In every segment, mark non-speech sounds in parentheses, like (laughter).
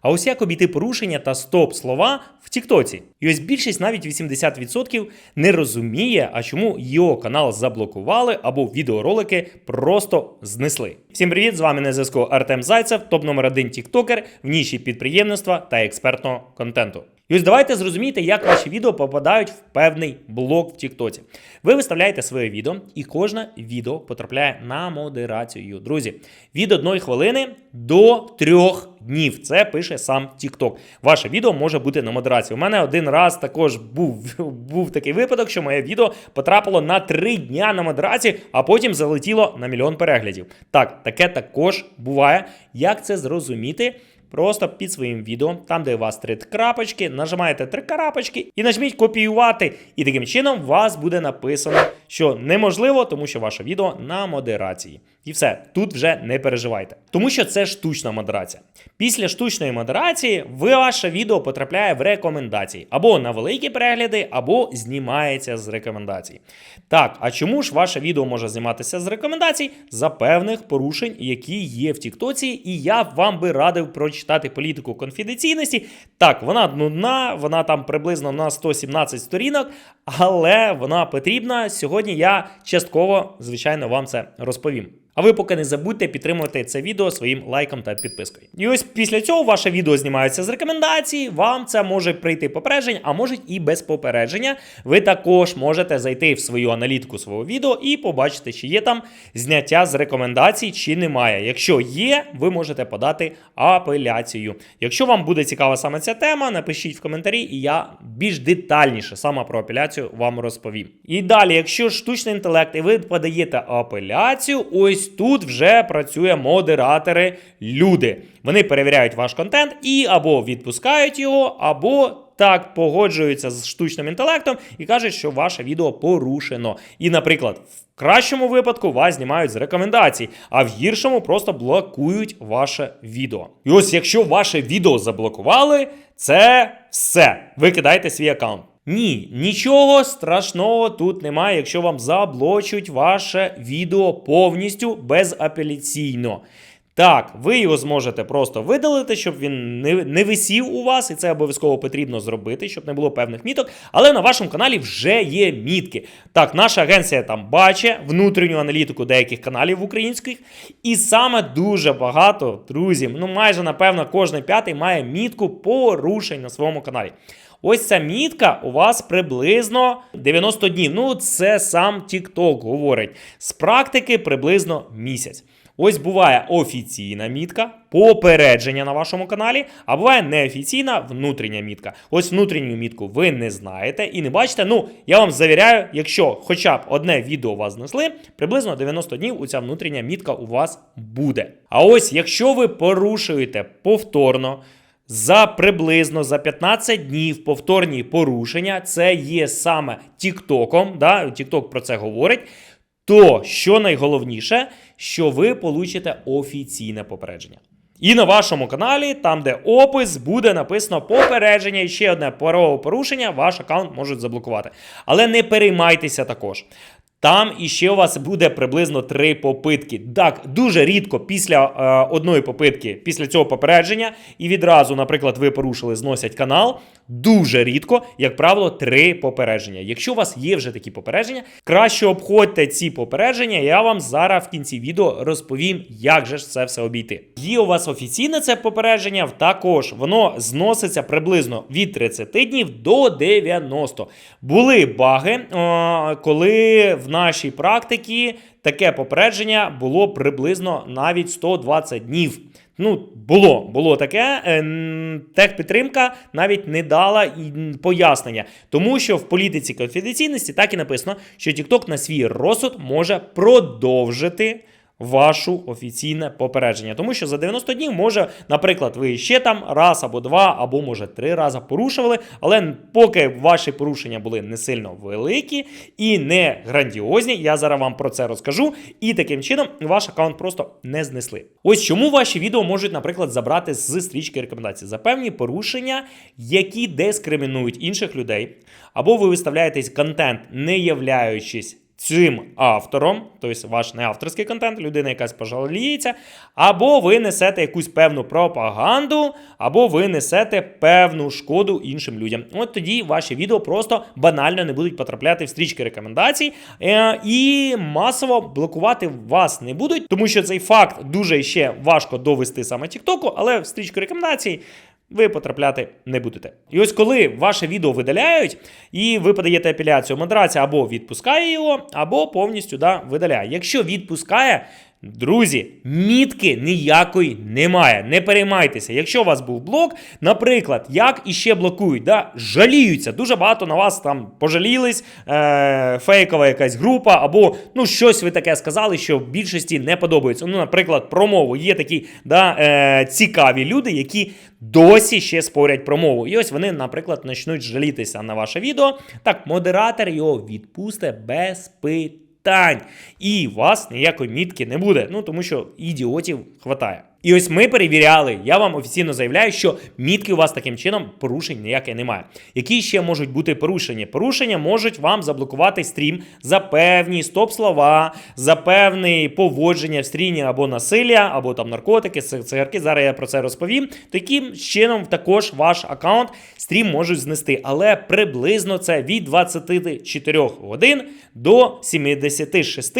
А ось як обійти порушення та стоп слова в Тіктоці. І ось більшість, навіть 80%, не розуміє, а чому його канал заблокували або відеоролики просто знесли. Всім привіт! З вами на зв'язку Артем Зайцев, топ номер один тіктокер в ніші підприємництва та експертного контенту. І ось давайте зрозуміти, як ваші відео попадають в певний блок в Тіктоці. Ви виставляєте своє відео, і кожне відео потрапляє на модерацію. Друзі, від одної хвилини до трьох днів. Це пише сам TikTok. Ваше відео може бути на модерації. У мене один раз також був, (laughs) був такий випадок, що моє відео потрапило на три дня на модерації, а потім залетіло на мільйон переглядів. Так, таке також буває. Як це зрозуміти? Просто під своїм відео, там, де у вас три крапочки, нажимаєте три крапочки і нажміть копіювати. І таким чином у вас буде написано, що неможливо, тому що ваше відео на модерації. І все, тут вже не переживайте. Тому що це штучна модерація. Після штучної модерації ваше відео потрапляє в рекомендації або на великі перегляди, або знімається з рекомендацій. Так, а чому ж ваше відео може зніматися з рекомендацій за певних порушень, які є в Тіктоці, і я вам би радив прочитати політику конфіденційності. Так, вона нудна, вона там приблизно на 117 сторінок, але вона потрібна. Сьогодні я частково, звичайно, вам це розповім. А ви поки не забудьте підтримувати це відео своїм лайком та підпискою. І ось після цього ваше відео знімається з рекомендацій. Вам це може прийти попередження, а може і без попередження. Ви також можете зайти в свою аналітику свого відео і побачити, чи є там зняття з рекомендацій, чи немає. Якщо є, ви можете подати апеляцію. Якщо вам буде цікава саме ця тема, напишіть в коментарі, і я більш детальніше саме про апеляцію вам розповім. І далі, якщо штучний інтелект, і ви подаєте апеляцію, ось тут вже працює модератори люди. Вони перевіряють ваш контент і або відпускають його, або так погоджуються з штучним інтелектом і кажуть, що ваше відео порушено. І, наприклад, в кращому випадку вас знімають з рекомендацій, а в гіршому просто блокують ваше відео. І ось якщо ваше відео заблокували, це все. Ви кидаєте свій аккаунт. Ні, нічого страшного тут немає, якщо вам заблочуть ваше відео повністю безапеляційно. Так, ви його зможете просто видалити, щоб він не, не висів у вас, і це обов'язково потрібно зробити, щоб не було певних міток. Але на вашому каналі вже є мітки. Так, наша агенція там бачить внутрішню аналітику деяких каналів українських, і саме дуже багато, друзі, ну майже напевно, кожен п'ятий має мітку порушень на своєму каналі. Ось ця мітка у вас приблизно 90 днів. Ну, це сам TikTok говорить. З практики приблизно місяць. Ось буває офіційна мітка, попередження на вашому каналі, а буває неофіційна внутрішня мітка. Ось внутрішню мітку ви не знаєте і не бачите. Ну, я вам завіряю, якщо хоча б одне відео вас знесли, приблизно 90 днів у ця внутрішня мітка у вас буде. А ось якщо ви порушуєте повторно. За приблизно за 15 днів повторні порушення, це є саме Тіктоком, да, TikTok про це говорить. То що найголовніше, що ви получите офіційне попередження. І на вашому каналі, там де опис, буде написано попередження і ще одне порушення, ваш аккаунт можуть заблокувати. Але не переймайтеся також. Там іще у вас буде приблизно три попитки. Так, дуже рідко після е, одної попитки, після цього попередження, і відразу, наприклад, ви порушили, зносять канал. Дуже рідко, як правило, три попередження. Якщо у вас є вже такі попередження, краще обходьте ці попередження. Я вам зараз в кінці відео розповім, як же ж це все обійти. Є у вас офіційне це попередження, також воно зноситься приблизно від 30 днів до 90. Були баги, е, коли в нашій практиці таке попередження було приблизно навіть 120 днів. Ну, було було таке. Е, Техпідтримка навіть не дала пояснення, тому що в політиці конфіденційності так і написано, що TikTok на свій розсуд може продовжити. Вашу офіційне попередження, тому що за 90 днів може, наприклад, ви ще там раз або два, або може три рази порушували, але поки ваші порушення були не сильно великі і не грандіозні, я зараз вам про це розкажу. І таким чином ваш аккаунт просто не знесли. Ось чому ваші відео можуть, наприклад, забрати з стрічки рекомендацій за певні порушення, які дискримінують інших людей, або ви виставляєтесь контент, не являючись цим автором, тобто ваш не авторський контент, людина якась пожаліється, або ви несете якусь певну пропаганду, або ви несете певну шкоду іншим людям. От тоді ваші відео просто банально не будуть потрапляти в стрічки рекомендацій е, і масово блокувати вас не будуть, тому що цей факт дуже ще важко довести саме Тіктоку, але в стрічку рекомендацій ви потрапляти не будете. І ось коли ваше відео видаляють, і ви подаєте апеляцію, модерація або відпускає його, або повністю да, видаляє. Якщо відпускає, друзі, мітки ніякої немає. Не переймайтеся. Якщо у вас був блок, наприклад, як іще блокують, да, жаліються. Дуже багато на вас там пожалілись, е- фейкова якась група, або ну щось ви таке сказали, що в більшості не подобається. Ну, наприклад, про мову. Є такі да, е- цікаві люди, які досі ще спорять про мову. І ось вони, наприклад, почнуть жалітися на ваше відео. Так, модератор його відпусте без питань. І у вас ніякої мітки не буде. Ну тому що ідіотів хватає. І ось ми перевіряли, я вам офіційно заявляю, що мітки у вас таким чином порушень ніяких немає. Які ще можуть бути порушення? Порушення можуть вам заблокувати стрім за певні стоп-слова, за певне поводження в стрімі або насилля, або там наркотики, цигарки. Зараз я про це розповім. Таким чином, також ваш аккаунт стрім можуть знести, але приблизно це від 24 годин до 76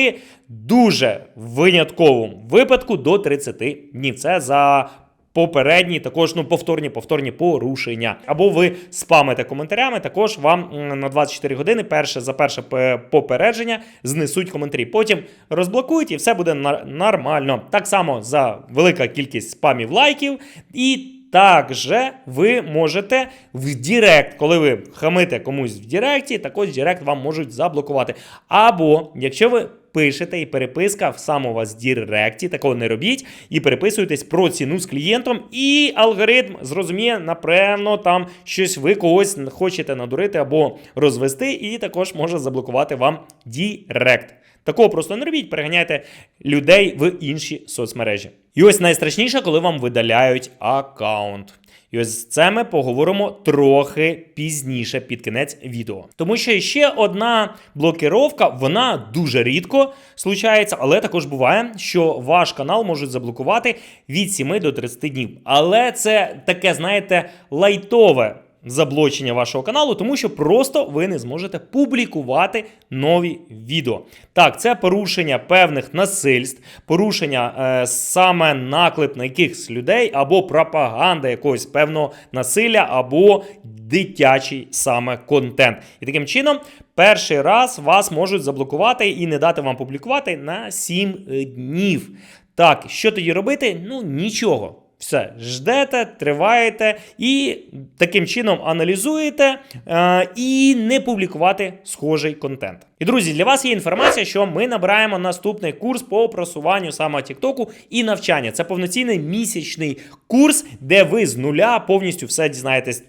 дуже винятковому випадку до 30 днів. Це за попередні, також ну повторні повторні порушення. Або ви спамите коментарями. Також вам на 24 години перше за перше попередження знесуть коментарі. Потім розблокують і все буде нормально. Так само за велика кількість спамів лайків і. Також ви можете в Директ, коли ви хамите комусь в Директі, також Директ вам можуть заблокувати. Або якщо ви пишете і переписка в сам у вас в Діректі, такого не робіть, і переписуєтесь про ціну з клієнтом, і алгоритм зрозуміє, напевно, там щось ви когось хочете надурити або розвести, і також може заблокувати вам Дірект. Такого просто не робіть, переганяйте людей в інші соцмережі. І ось найстрашніше, коли вам видаляють аккаунт. І ось це ми поговоримо трохи пізніше під кінець відео. Тому що ще одна блокировка, вона дуже рідко случається, але також буває, що ваш канал можуть заблокувати від 7 до 30 днів. Але це таке, знаєте, лайтове заблочення вашого каналу, тому що просто ви не зможете публікувати нові відео. Так, це порушення певних насильств, порушення е, саме наклеп на якихось людей, або пропаганда якогось певного насилля, або дитячий саме контент. І таким чином, перший раз вас можуть заблокувати і не дати вам публікувати на 7 днів. Так, що тоді робити? Ну нічого. Все, ждете, триваєте і таким чином аналізуєте е, і не публікувати схожий контент. І друзі, для вас є інформація, що ми набираємо наступний курс по просуванню саме Тіктоку і навчання. Це повноцінний місячний курс, де ви з нуля повністю все дізнаєтесь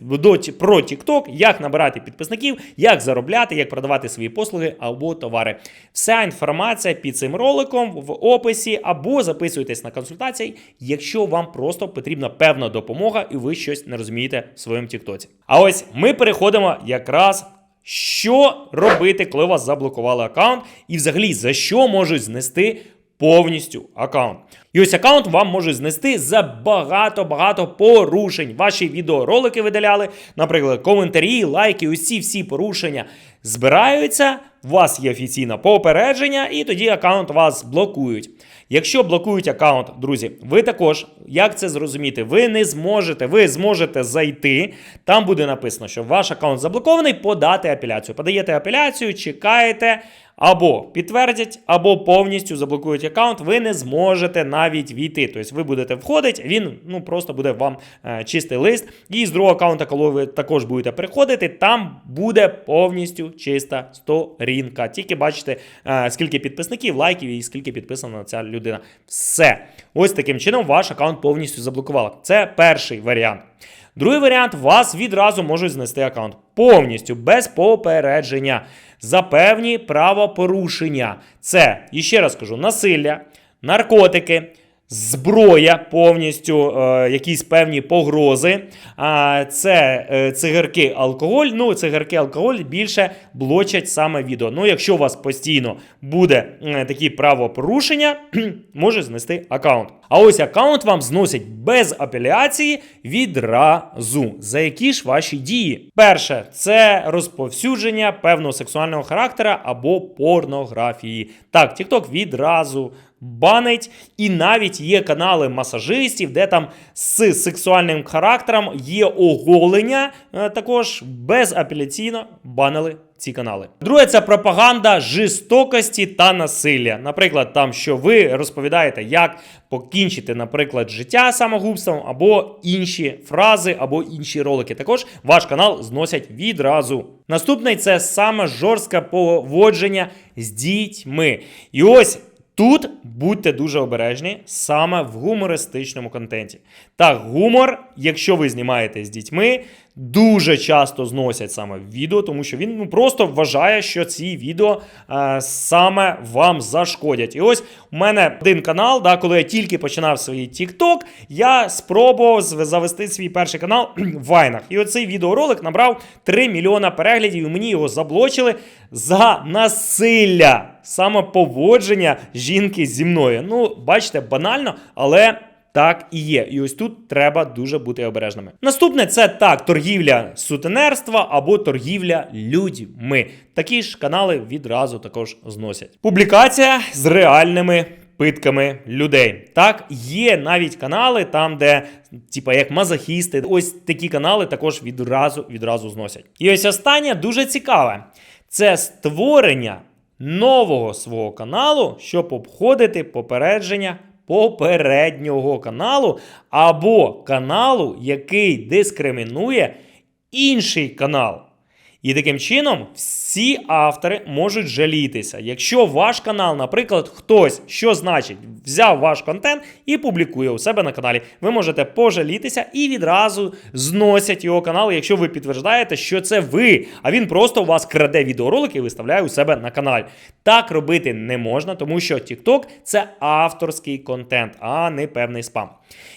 про Тікток, як набирати підписників, як заробляти, як продавати свої послуги або товари. Вся інформація під цим роликом в описі, або записуйтесь на консультації, якщо вам просто потрібна певна допомога і ви щось не розумієте в своєму Тіктоці. А ось ми переходимо якраз. Що робити, коли вас заблокували аккаунт, і взагалі за що можуть знести повністю аккаунт? І ось аккаунт вам можуть знести за багато-багато порушень. Ваші відеоролики видаляли, наприклад, коментарі, лайки, усі всі порушення збираються. У вас є офіційне попередження, і тоді аккаунт вас блокують. Якщо блокують аккаунт, друзі, ви також, як це зрозуміти, ви не зможете, ви зможете зайти. Там буде написано, що ваш аккаунт заблокований, подати апеляцію. Подаєте апеляцію, чекаєте. Або підтвердять, або повністю заблокують аккаунт, ви не зможете навіть війти. Тобто ви будете входити, він ну просто буде вам е, чистий лист. І з другого аккаунта, коли ви також будете приходити, там буде повністю чиста сторінка. Тільки бачите, е, скільки підписників, лайків і скільки підписана ця людина. Все. Ось таким чином ваш аккаунт повністю заблокували. Це перший варіант. Другий варіант, вас відразу можуть знести аккаунт повністю без попередження за певні правопорушення. Це, і ще раз кажу, насилля, наркотики, зброя повністю, е, якісь певні погрози. А це е, цигарки, алкоголь. Ну, цигарки, алкоголь більше блочать саме відео. Ну, якщо у вас постійно буде е, такі правопорушення, (clears throat) може знести аккаунт. А ось аккаунт вам зносять без апеляції відразу. За які ж ваші дії? Перше, це розповсюдження певного сексуального характера або порнографії. Так, TikTok відразу банить, і навіть є канали масажистів, де там з сексуальним характером є оголення, е, також безапеляційно банили ці канали. Друге, це пропаганда жорстокості та насилля. Наприклад, там, що ви розповідаєте, як покінчити, наприклад, життя самогубством, або інші фрази, або інші ролики. Також ваш канал зносять відразу. Наступний це саме жорстке поводження з дітьми. І ось. Тут будьте дуже обережні саме в гумористичному контенті. Так, гумор, якщо ви знімаєте з дітьми, дуже часто зносять саме відео, тому що він ну, просто вважає, що ці відео е, саме вам зашкодять. І ось у мене один канал, да, коли я тільки починав свій TikTok, я спробував завести свій перший канал (clears throat) в Вайнах. І оцей відеоролик набрав 3 мільйона переглядів, і мені його заблочили за насилля. Саме поводження жінки зі мною. Ну, бачите, банально, але так і є. І ось тут треба дуже бути обережними. Наступне це так: торгівля сутенерства або торгівля людьми. Такі ж канали відразу також зносять. Публікація з реальними. Питками людей. Так, є навіть канали, там, де, типа, як мазохісти, ось такі канали також відразу відразу зносять. І ось останнє дуже цікаве: це створення нового свого каналу, щоб обходити попередження попереднього каналу або каналу, який дискримінує інший канал. І таким чином всі автори можуть жалітися. Якщо ваш канал, наприклад, хтось, що значить, взяв ваш контент і публікує у себе на каналі, ви можете пожалітися і відразу зносять його канал, якщо ви підтверждаєте, що це ви, а він просто у вас краде відеоролики і виставляє у себе на каналі. Так робити не можна, тому що TikTok – це авторський контент, а не певний спам.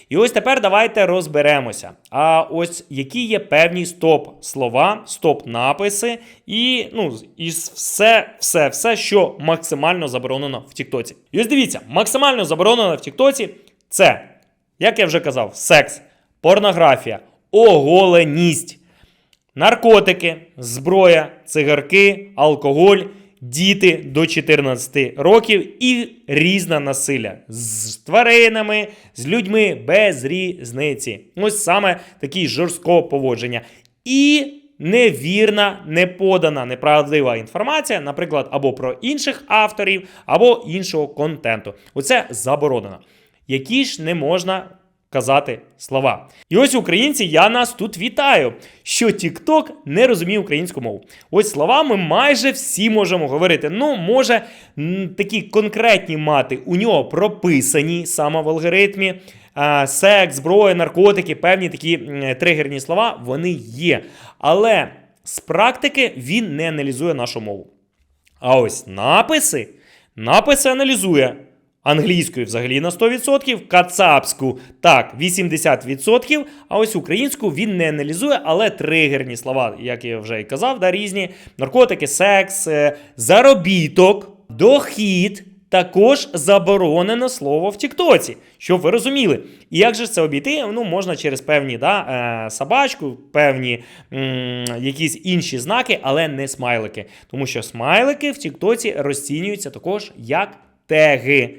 І ось тепер давайте розберемося. А ось які є певні стоп-слова, стоп-написи, і ну, і все, все, все, що максимально заборонено в Тіктоці. І ось дивіться, максимально заборонено в Тіктоці це, як я вже казав, секс, порнографія, оголеність, наркотики, зброя, цигарки, алкоголь діти до 14 років і різне насилля з тваринами, з людьми без різниці. Ось саме такі жорсткого поводження. І невірна, неподана, неправдива інформація, наприклад, або про інших авторів, або іншого контенту. Оце заборонено. Які ж не можна казати слова. І ось українці, я нас тут вітаю, що TikTok не розуміє українську мову. Ось слова ми майже всі можемо говорити. Ну, може, такі конкретні мати у нього прописані саме в алгоритмі. Секс, зброя, наркотики, певні такі тригерні слова, вони є. Але з практики він не аналізує нашу мову. А ось написи, написи аналізує. Англійською взагалі на 100%, кацапську так, 80%. А ось українську він не аналізує, але тригерні слова, як я вже і казав, да, різні наркотики, секс, е, заробіток, дохід. Також заборонено слово в Тіктоці, щоб ви розуміли. І як же це обійти? Ну, можна через певні да, е, собачку, певні м, якісь інші знаки, але не смайлики. Тому що смайлики в Тіктоці розцінюються також як теги.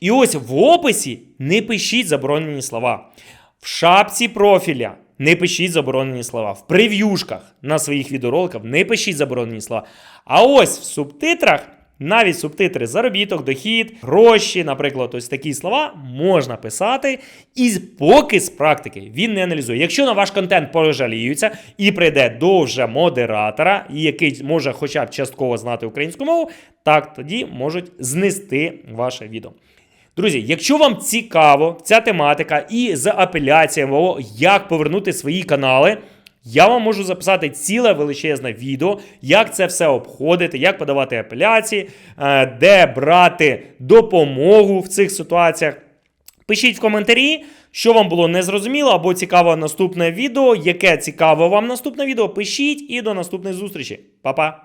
І ось в описі не пишіть заборонені слова. В шапці профіля не пишіть заборонені слова. В прев'юшках на своїх відеороликах не пишіть заборонені слова. А ось в субтитрах. Навіть субтитри заробіток, дохід, гроші, наприклад, ось такі слова можна писати, і поки з практики він не аналізує. Якщо на ваш контент пожаліються і прийде до вже модератора, який може хоча б частково знати українську мову, так тоді можуть знести ваше відео. Друзі, якщо вам цікаво ця тематика і з апеляціями, як повернути свої канали, я вам можу записати ціле величезне відео, як це все обходити, як подавати апеляції, е, де брати допомогу в цих ситуаціях. Пишіть в коментарі, що вам було незрозуміло або цікаво наступне відео. Яке цікаво вам наступне відео? Пишіть і до наступної зустрічі. Па-па!